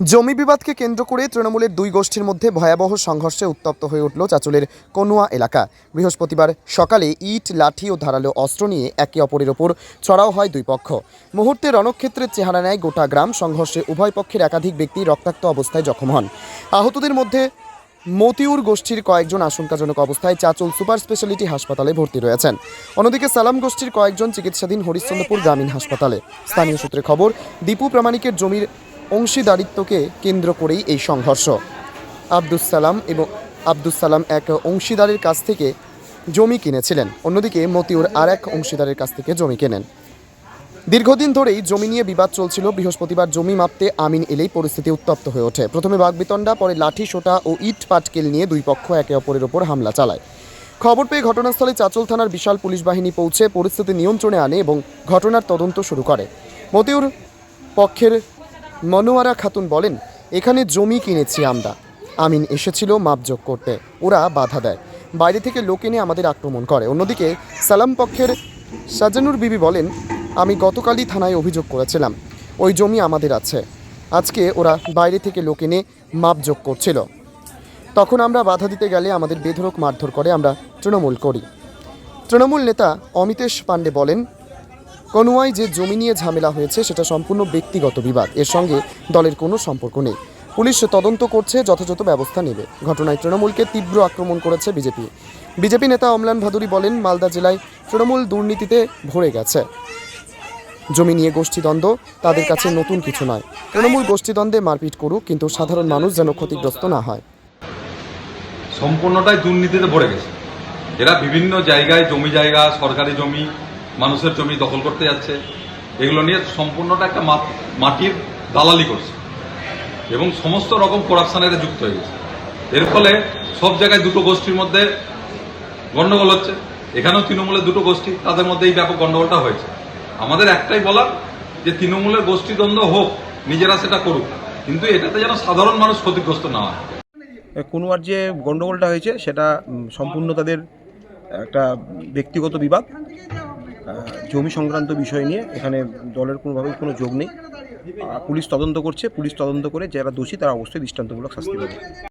জমি বিবাদকে কেন্দ্র করে তৃণমূলের দুই গোষ্ঠীর মধ্যে ভয়াবহ সংঘর্ষে উত্তপ্ত হয়ে উঠল চাচলের কনুয়া এলাকা। বৃহস্পতিবার সকালে ইট, লাঠি ও ধারালো অস্ত্র নিয়ে একে অপরের ওপর চড়াও হয় দুই পক্ষ। মুহূর্তে রণক্ষেত্রের চেহারা নেয় গোটা গ্রাম। সংঘর্ষে উভয় পক্ষের একাধিক ব্যক্তি রক্তাক্ত অবস্থায় জখম হন। আহতদের মধ্যে মতিউর গোষ্ঠীর কয়েকজন আশঙ্কাজনক অবস্থায় চাচল সুপার স্পেশালিটি হাসপাতালে ভর্তি রয়েছেন। অন্যদিকে সালাম গোষ্ঠীর কয়েকজন চিকিৎসাধীন হরিশ্চন্দ্রপুর গ্রামীণ হাসপাতালে। স্থানীয় সূত্রে খবর, দীপু প্রামাণিকের জমির অংশীদারিত্বকে কেন্দ্র করেই এই সংঘর্ষ। আব্দুস সালাম এবং আব্দুস সালাম এক অংশীদারের কাছ থেকে জমি কিনেছিলেন। অন্যদিকে মতিউর আর এক অংশীদারের কাছ থেকে জমি কেনেন। দীর্ঘদিন ধরেই জমি নিয়ে বিবাদ চলছিল। বৃহস্পতিবার জমি মাপতে আমিন এলেই পরিস্থিতি উত্তপ্ত হয়ে ওঠে। প্রথমে বাগবিতণ্ডা, পরে লাঠি, সোটা ও ইট পাটকেল নিয়ে দুই পক্ষ একে অপরের ওপর হামলা চালায়। খবর পেয়ে ঘটনাস্থলে চাচল থানার বিশাল পুলিশ বাহিনী পৌঁছে পরিস্থিতি নিয়ন্ত্রণে আনে এবং ঘটনার তদন্ত শুরু করে। মতিউর পক্ষের মনোয়ারা খাতুন বলেন, এখানে জমি কিনেছি আমরা। আমিন এসেছিল মাপযোগ করতে। ওরা বাধা দেয়। বাইরে থেকে লোক এনে আমাদের আক্রমণ করে। অন্যদিকে সালাম পক্ষের সাজানুর বিবি বলেন, আমি গতকালই থানায় অভিযোগ করেছিলাম। ওই জমি আমাদের আছে। আজকে ওরা বাইরে থেকে লোক এনে মাপযোগ করছিল। তখন আমরা বাধা দিতে গেলে আমাদের বেধরক মারধর করে আমরা তৃণমূল করি। তৃণমূল নেতা অমিতেশ পাণ্ডে বলেন কনুয়ায় যে জমি নিয়ে ঝামেলা হয়েছে, সেটা সম্পূর্ণ ব্যক্তিগত বিবাদ। এর সঙ্গে দলের কোনো সম্পর্ক নেই। পুলিশ তদন্ত করছে, যথাযথ ব্যবস্থা নেবে। ঘটনায় তৃণমূলকে তীব্র আক্রমণ করেছে বিজেপি। বিজেপি নেতা অমলান ভাদুরী বলেন, মালদা জেলায় তৃণমূল দুর্নীতিতে ভরে গেছে। জমি নিয়ে গোষ্ঠীদ্বন্দ্ব, তাদের কাছে নতুন কিছু নয়। তৃণমূল গোষ্ঠীদ্বন্দ্বে মারপিট করুক, কিন্তু সাধারণ মানুষ যেন ক্ষতিগ্রস্ত না হয়। সম্পূর্ণটাই দুর্নীতিতে ভরে গেছে। এরা বিভিন্ন জায়গায় জমি জায়গা, সরকারি জমি মানুষের জমি দখল করতে যাচ্ছে, এগুলো নিয়ে সম্পূর্ণটা একটা মাটির দালালি করছে। এবং সমস্ত রকম করাপশন এরা যুক্ত হয়ে গেছে। এর ফলে সব জায়গায় দুটো গোষ্ঠীর মধ্যে গন্ডগোল হচ্ছে। এখানেও তৃণমূলের দুটো গোষ্ঠী, তাদের মধ্যে এই ব্যাপক গন্ডগোলটা হয়েছে। আমাদের একটাই বলার যে তৃণমূলের গোষ্ঠীদ্বন্দ্ব হোক, নিজেরা সেটা করুক। কিন্তু এটাতে যেন সাধারণ মানুষ ক্ষতিগ্রস্ত না হয়। কোনোয়ার যে গণ্ডগোলটা হয়েছে, সেটা সম্পূর্ণ তাদের একটা ব্যক্তিগত বিবাদ। জমি সংক্রান্ত বিষয় নিয়ে এখানে দলের কোনোভাবেই কোনো যোগ নেই। পুলিশ তদন্ত করছে, পুলিশ তদন্ত করে যারা দোষী তারা অবশ্যই দৃষ্টান্তমূলক শাস্তি পাবে।